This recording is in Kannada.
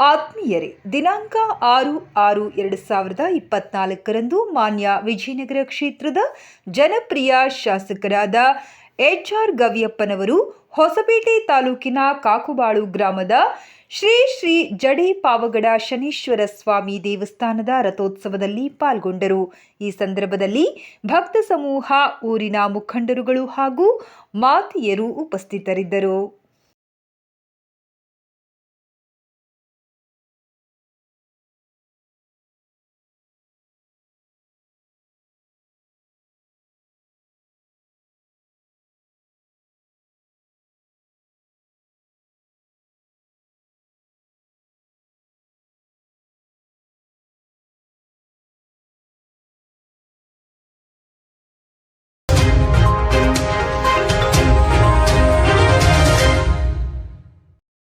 ಆತ್ಮೀಯರೇ, ದಿನಾಂಕ ಆರು ಆರು ಎರಡು ಸಾವಿರದ ಇಪ್ಪತ್ನಾಲ್ಕರಂದು ಮಾನ್ಯ ವಿಜಯನಗರ ಕ್ಷೇತ್ರದ ಜನಪ್ರಿಯ ಶಾಸಕರಾದ ಎಚ್ ಆರ್ ಗವಿಯಪ್ಪನವರು ಹೊಸಪೇಟೆ ತಾಲೂಕಿನ ಕಾಕುಬಾಳು ಗ್ರಾಮದ ಶ್ರೀ ಶ್ರೀ ಜಡೆ ಪಾವಗಡ ಶನೀಶ್ವರ ಸ್ವಾಮಿ ದೇವಸ್ಥಾನದ ರಥೋತ್ಸವದಲ್ಲಿ ಪಾಲ್ಗೊಂಡರು. ಈ ಸಂದರ್ಭದಲ್ಲಿ ಭಕ್ತ ಸಮೂಹ, ಊರಿನ ಮುಖಂಡರುಗಳು ಹಾಗೂ ಮಾತೆಯರು ಉಪಸ್ಥಿತರಿದ್ದರು.